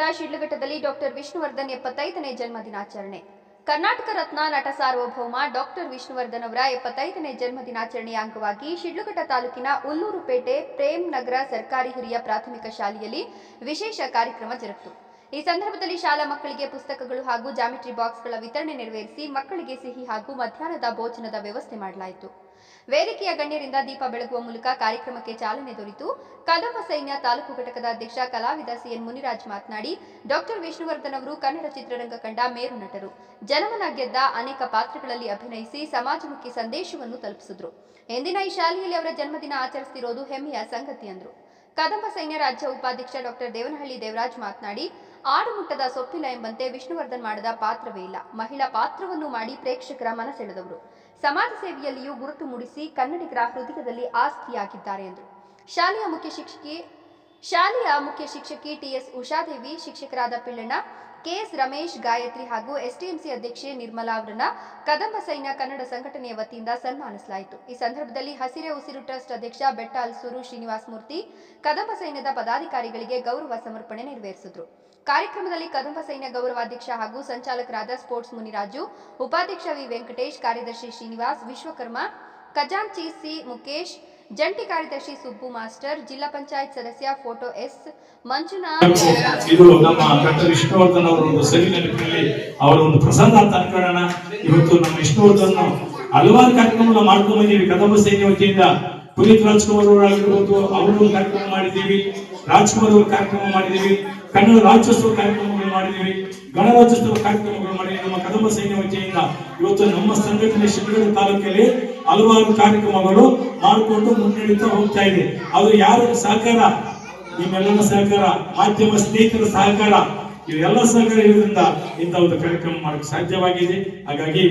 ವತಿಯಿಂದ ಶಿಡ್ಲಘಟ್ಟದಲ್ಲಿ ಡಾಕ್ಟರ್ ವಿಷ್ಣುವರ್ಧನ್ ಎಪ್ಪತ್ತೈದನೇ ಜನ್ಮ ದಿನಾಚರಣೆ. ಕರ್ನಾಟಕ ರತ್ನ ನಟ ಸಾರ್ವಭೌಮ ಡಾಕ್ಟರ್ ವಿಷ್ಣುವರ್ಧನ್ ಅವರ ಎಪ್ಪತ್ತೈದನೇ ಜನ್ಮ ದಿನಾಚರಣೆಯ ಅಂಗವಾಗಿ ಶಿಡ್ಲಘಟ್ಟ ತಾಲೂಕಿನ ಉಲ್ಲೂರುಪೇಟೆ ಪ್ರೇಮ್ ನಗರ ಸರ್ಕಾರಿ ಹಿರಿಯ ಪ್ರಾಥಮಿಕ ಶಾಲೆಯಲ್ಲಿ ವಿಶೇಷ ಕಾರ್ಯಕ್ರಮ ಜರುಗಿತು. ಈ ಸಂದರ್ಭದಲ್ಲಿ ಶಾಲಾ ಮಕ್ಕಳಿಗೆ ಪುಸ್ತಕಗಳು ಹಾಗೂ ಜಾಮಿಟ್ರಿ ಬಾಕ್ಸ್ಗಳ ವಿತರಣೆ ನೆರವೇರಿಸಿ ಮಕ್ಕಳಿಗೆ ಸಿಹಿ ಹಾಗೂ ಮಧ್ಯಾಹ್ನದ ಭೋಜನದ ವ್ಯವಸ್ಥೆ ಮಾಡಲಾಯಿತು. ವೇದಿಕೆಯ ಗಣ್ಯರಿಂದ ದೀಪ ಬೆಳಗುವ ಮೂಲಕ ಕಾರ್ಯಕ್ರಮಕ್ಕೆ ಚಾಲನೆ ದೊರೆತು. ಕದಂಬ ಸೈನ್ಯ ತಾಲೂಕು ಘಟಕದ ಅಧ್ಯಕ್ಷ ಕಲಾವಿದ ಸಿಎನ್ ಮುನಿರಾಜ್ ಮಾತನಾಡಿ, ಡಾಕ್ಟರ್ ವಿಷ್ಣುವರ್ಧನ್ ಅವರು ಕನ್ನಡ ಚಿತ್ರರಂಗ ಕಂಡ ಮೇರು ನಟರು. ಜನಮನ ಗೆದ್ದ ಅನೇಕ ಪಾತ್ರಗಳಲ್ಲಿ ಅಭಿನಯಿಸಿ ಸಮಾಜಮುಖಿ ಸಂದೇಶವನ್ನು ತಲುಪಿಸಿದ್ರು. ಎಂದಿನ ಈ ಶಾಲೆಯಲ್ಲಿ ಅವರ ಜನ್ಮದಿನ ಆಚರಿಸುತ್ತಿರುವುದು ಹೆಮ್ಮೆಯ ಸಂಗತಿ ಅಂದರು. ಕದಂಬ ಸೈನ್ಯ ರಾಜ್ಯ ಉಪಾಧ್ಯಕ್ಷ ಡಾಕ್ಟರ್ ದೇವನಹಳ್ಳಿ ದೇವರಾಜ್ ಮಾತನಾಡಿ ಆಡುಮುಟ್ಟದ ಸೊಪ್ಪಿಲ್ಲ ಎಂಬಂತೆ ವಿಷ್ಣುವರ್ಧನ್ ಮಾಡದ ಪಾತ್ರವೇ ಇಲ್ಲ. ಮಹಿಳಾ ಪಾತ್ರವನ್ನು ಮಾಡಿ ಪ್ರೇಕ್ಷಕರ ಮನಸೆಳೆದವರು. ಸಮಾಜ ಸೇವೆಯಲ್ಲಿಯೂ ಗುರುತು ಮೂಡಿಸಿ ಕನ್ನಡಿಗರ ಹೃದಯದಲ್ಲಿ ಆಸ್ತಿಯಾಗಿದ್ದಾರೆ ಎಂದರು ಶಾಲೆಯ ಮುಖ್ಯ ಶಿಕ್ಷಕಿ, ಶಾಲೆಯ ಮುಖ್ಯ ಶಿಕ್ಷಕಿ ಟಿಎಸ್ ಉಷಾದೇವಿ, ಶಿಕ್ಷಕರಾದ ಪಿಳ್ಳಣ್ಣ ಕೆಎಸ್ ರಮೇಶ್ ಗಾಯತ್ರಿ ಹಾಗೂ ಎಸ್ಟಿಎಂಸಿ ಅಧ್ಯಕ್ಷೆ ನಿರ್ಮಲಾ ಅವರನ್ನ ಕದಂಬ ಸೈನ್ಯ ಕನ್ನಡ ಸಂಘಟನೆಯ ವತಿಯಿಂದ ಸನ್ಮಾನಿಸಲಾಯಿತು. ಈ ಸಂದರ್ಭದಲ್ಲಿ ಹಸಿರೆ ಉಸಿರು ಟ್ರಸ್ಟ್ ಅಧ್ಯಕ್ಷ ಬೆಟ್ಟ ಅಲ್ಸೂರು ಶ್ರೀನಿವಾಸ ಮೂರ್ತಿ, ಕದಂಬ ಸೈನ್ಯದ ಪದಾಧಿಕಾರಿಗಳಿಗೆ ಗೌರವ ಸಮರ್ಪಣೆ ನೆರವೇರಿಸಿದ್ರು. ಕಾರ್ಯಕ್ರಮದಲ್ಲಿ ಕದಂಬ ಸೈನ್ಯ ಗೌರವಾಧ್ಯಕ್ಷ ಹಾಗೂ ಸಂಚಾಲಕರಾದ ಸ್ಪೋರ್ಟ್ಸ್ ಮುನಿರಾಜು, ಉಪಾಧ್ಯಕ್ಷ ವಿ ವೆಂಕಟೇಶ್, ಕಾರ್ಯದರ್ಶಿ ಶ್ರೀನಿವಾಸ್, ವಿಶ್ವಕರ್ಮ, ಖಜಾಂಚಿ ಸಿ ಮುಕೇಶ್ ಜಂಟಿ ಕಾರ್ಯದರ್ಶಿ ಸುಬ್ಬು ಮಾಸ್ಟರ್, ಜಿಲ್ಲಾ ಪಂಚಾಯತ್ ಸದಸ್ಯ ಫೋಟೋ ಎಸ್ ಮಂಜುನಾಥ್. ಇದು ನಮ್ಮ ಡಾಕ್ಟರ್ ವಿಷ್ಣುವರ್ಧನ್ ಅವರ ಒಂದು ಸರಿ ನೆನಪಿನಲ್ಲಿ ಅವರ ಒಂದು ಪ್ರಸಂಗ ಅಂತ ಅನ್ಕೊಳ್ಳೋಣ. ಇವತ್ತು ನಮ್ಮ ವಿಷ್ಣುವರ್ಧನ್ ಹಲವಾರು ಕಾರ್ಯಕ್ರಮಗಳನ್ನ ಮಾಡ್ಕೊಂಡು ಬಂದೀವಿ ಕದಂಬ ಸೈನ್ಯ ವತಿಯಿಂದ ಪುನೀತ್ ರಾಜ್ಕುಮಾರ್ ಅವರಾಗಿರ್ಬೋದು, ಅವರು ಕಾರ್ಯಕ್ರಮ ಮಾಡಿದ್ದೀವಿ. ರಾಜ್ಕುಮಾರ್ ಕಾರ್ಯಕ್ರಮ ಮಾಡಿದ್ದೀವಿ, ಕನ್ನಡ ರಾಜ್ಯೋತ್ಸವ ಕಾರ್ಯಕ್ರಮಗಳು ಮಾಡಿದ್ದೀವಿ, ಗಣರಾಜ್ಯೋತ್ಸವ ಕಾರ್ಯಕ್ರಮಗಳು ಮಾಡಿ ನಮ್ಮ ಕದಂಬ ಸೈನ್ಯ ವತಿಯಿಂದ ಇವತ್ತು ನಮ್ಮ ಸಂಘಟನೆ ಶಿವಗಡ ತಾಲೂಕಲ್ಲಿ ಹಲವಾರು ಕಾರ್ಯಕ್ರಮಗಳು ಮಾಡಿಕೊಂಡು ಮುನ್ನಡೀತಾ ಹೋಗ್ತಾ ಇದೆ. ಅದು ಯಾರ ಸಹಕಾರ? ನಿಮ್ಮೆಲ್ಲರ ಸಹಕಾರ, ಮಾಧ್ಯಮ ಸ್ನೇಹಿತರ ಸಹಕಾರ, ಇವೆಲ್ಲ ಸಹಕಾರ ಇರೋದ್ರಿಂದ ಇಂಥ ಒಂದು ಕಾರ್ಯಕ್ರಮ ಮಾಡಕ್ಕೆ ಸಾಧ್ಯವಾಗಿದೆ. ಹಾಗಾಗಿ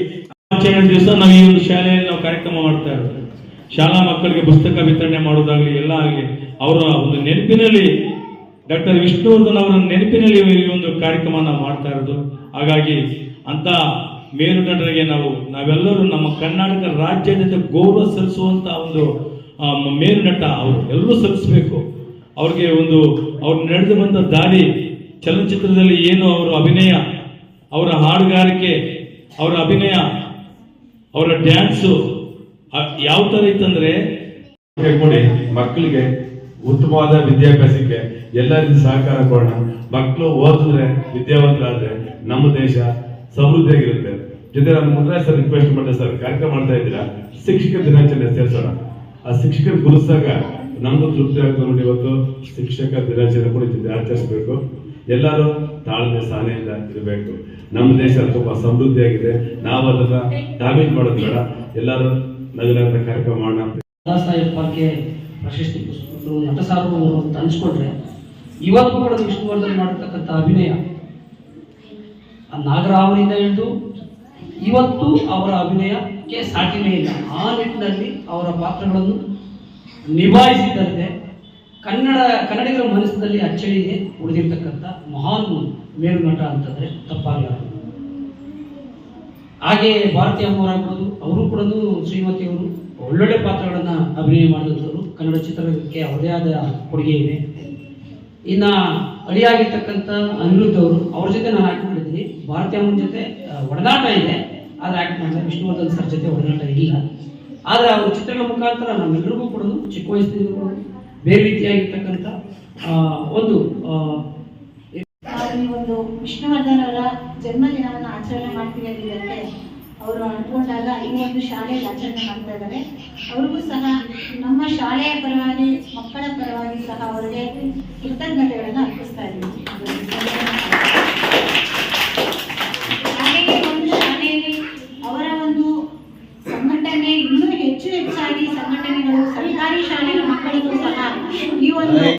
ದಿವಸ ನಾವು ಈ ಒಂದು ಶಾಲೆಯಲ್ಲಿ ನಾವು ಕಾರ್ಯಕ್ರಮ ಮಾಡ್ತಾ ಇರೋದು. ಶಾಲಾ ಮಕ್ಕಳಿಗೆ ಪುಸ್ತಕ ವಿತರಣೆ ಮಾಡೋದಾಗ್ಲಿ, ಎಲ್ಲ ಆಗಲಿ ಅವರ ಒಂದು ನೆನಪಿನಲ್ಲಿ ಡಾಕ್ಟರ್ ವಿಷ್ಣುವರ್ಧನ್ ಅವರ ನೆನಪಿನಲ್ಲಿ ಈ ಒಂದು ಕಾರ್ಯಕ್ರಮವನ್ನು ಮಾಡ್ತಾ ಇರೋದು. ಹಾಗಾಗಿ ಅಂತ ಮೇರು ನಟರಿಗೆ ನಾವು, ನಾವೆಲ್ಲರೂ ನಮ್ಮ ಕರ್ನಾಟಕ ರಾಜ್ಯದಿಂದ ಗೌರವ ಸಲ್ಲಿಸುವಂತ ಒಂದು ಮೇರುನಟ ಮೇರು ನಟ ಅವರು ಎಲ್ಲರೂ ಸಲ್ಲಿಸಬೇಕು. ಅವ್ರಿಗೆ ಒಂದು, ಅವ್ರು ನಡೆದು ಬಂದ ದಾರಿ, ಚಲನಚಿತ್ರದಲ್ಲಿ ಏನು ಅವರ ಅಭಿನಯ, ಅವರ ಹಾಡುಗಾರಿಕೆ, ಅವರ ಅಭಿನಯ, ಅವರ ಡ್ಯಾನ್ಸು ಯಾವ ಥರ ಇತ್ತಂದ್ರೆ ಕೊಡಿ ಮಕ್ಕಳಿಗೆ. ಉತ್ತಮವಾದ ವಿದ್ಯಾಭ್ಯಾಸಕ್ಕೆ ಎಲ್ಲರಿಗೂ ಸಹಕಾರ ಕೊಡೋಣ. ಮಕ್ಕಳು ಓದಿದ್ರೆ ವಿದ್ಯಾವಂತರಾದ್ರೆ ನಮ್ಮ ದೇಶ ಸಮೃದ್ಧಿಯಾಗಿರುತ್ತೆ. ಜೊತೆ ನಾನು ಮುಂದೆ ಸರ್ ರಿಕ್ವೆಸ್ಟ್ ಮಾಡಿದೆ ಸರ್, ಕಾರ್ಯಕ್ರಮ ಮಾಡ್ತಾ ಇದ್ದೀರಾ? ಶಿಕ್ಷಕರ ದಿನಾಚರಣೆ ಸೇರಿಸೋಣ. ಆ ಶಿಕ್ಷಕರು ಗುರುಸಾಗ ನಮ್ಗೂ ತೃಪ್ತಿ ಆಗ್ತದೆ ನೋಡಿ ಇವತ್ತು. ಶಿಕ್ಷಕ ದಿನಾಚರಣೆ ಕೂಡ ಆಚರಿಸಬೇಕು. ಎಲ್ಲರೂ ತಾಳ್ಮೆ ಸಹನೆಯಿಂದ ಇರಬೇಕು. ನಮ್ಮ ದೇಶ ತುಂಬಾ ಸಮೃದ್ಧಿಯಾಗಿದೆ. ನಾವು ಅದನ್ನ ಡ್ಯಾಮೇಜ್ ಮಾಡೋದು ಬೇಡ. ಎಲ್ಲರೂ ನಗರದ ಕಾರ್ಯಕ್ರಮ ಮಾಡೋಣ. ಪ್ರಶಸ್ತಿ ಸಾಹೇಬ್ ಪುರಸ್ಕೃತರು ನಟ ಸಾರು ಅಂತ ಅನ್ಸ್ಕೊಂಡ್ರೆ, ಇವತ್ತು ಕೂಡ ವಿಷ್ಣುವರ್ಧನ್ ಮಾಡಿರ್ತಕ್ಕಂಥ ಅಭಿನಯ. ಆ ನಾಗರಾವನಿಂದ ಹಿಡಿದು ಇವತ್ತು ಅವರ ಅಭಿನಯಕ್ಕೆ ಸಾಟಿನೇ ಇಲ್ಲ. ಆ ನಿಟ್ಟಿನಲ್ಲಿ ಅವರ ಪಾತ್ರಗಳನ್ನು ನಿಭಾಯಿಸಿದಂತೆ ಕನ್ನಡ, ಕನ್ನಡಿಗರ ಮನಸ್ಸಿನಲ್ಲಿ ಅಚ್ಚಳಿಗೆ ಉಳಿದಿರ್ತಕ್ಕಂಥ ಮಹಾನ್ ಮೇಲ್ನಟ ನಟ ಅಂತಂದ್ರೆ ತಪ್ಪಾಗಲಾರದು ಹಾಗೆ ಭಾರತೀಯ ಅಮ್ಮವರಾಗ್ಬೋದು ಅವರು ಕೂಡ ಶ್ರೀಮತಿ ಅವರು ಒಳ್ಳೊಳ್ಳೆ ಪಾತ್ರಗಳನ್ನ ಅಭಿನಯ ಮಾಡಿದಂಥವ್ರು ಕನ್ನಡ ಚಿತ್ರರಂಗಕ್ಕೆ ಅವರದೇ ಆದ ಕೊಡುಗೆ ಇದೆ. ಇನ್ನು ಅಳಿಯಾಗಿರ್ತಕ್ಕಂಥ ಅನಿರುದ್ಧ ಅವರು, ಅವ್ರ ಜೊತೆ ನಾನು ಆ್ಯಕ್ಟ್ ಮಾಡಿದ್ದೀನಿ. ಭಾರತಿ ಅಮ್ಮನ ಜೊತೆ ಒಡನಾಟ ಇದೆ. ಆದರೆ ಆ್ಯಕ್ಟ್ ಮಾಡಿದೆ ವಿಷ್ಣುವರ್ಧನ್ ಸರ್ ಜೊತೆ ಒಡನಾಟ ಇಲ್ಲ. ಆದರೆ ಅವ್ರ ಚಿತ್ರಗಳ ಮುಖಾಂತರ ನಮ್ಮೆಲ್ಲರಿಗೂ ಕೂಡ, ಚಿಕ್ಕ ವಯಸ್ಸಿನಿಂದ ಬೇರೆ ರೀತಿಯಾಗಿರ್ತಕ್ಕಂಥ ಒಂದು ಒಂದು ವಿಷ್ಣುವರ್ಧನ್ ಅವರ ಜನ್ಮದಿನವನ್ನು ಆಚರಣೆ ಮಾಡ್ತೀವಿ ಅನ್ನೋದಕ್ಕೆ ಅವರು ಅಂದ್ಕೊಂಡಾಗ ಈ ಒಂದು ಶಾಲೆಯಲ್ಲಿ ಆಚರಣೆ ಮಾಡ್ತಾ ಇದ್ದಾರೆ. ಅವ್ರಿಗೂ ಸಹ ನಮ್ಮ ಶಾಲೆಯ ಪರವಾಗಿ, ಮಕ್ಕಳ ಪರವಾಗಿ ಸಹ ಅವರಿಗೆ ಕೃತಜ್ಞತೆಗಳನ್ನು ಅರ್ಪಿಸ್ತಾ ಇದ್ದೀವಿ.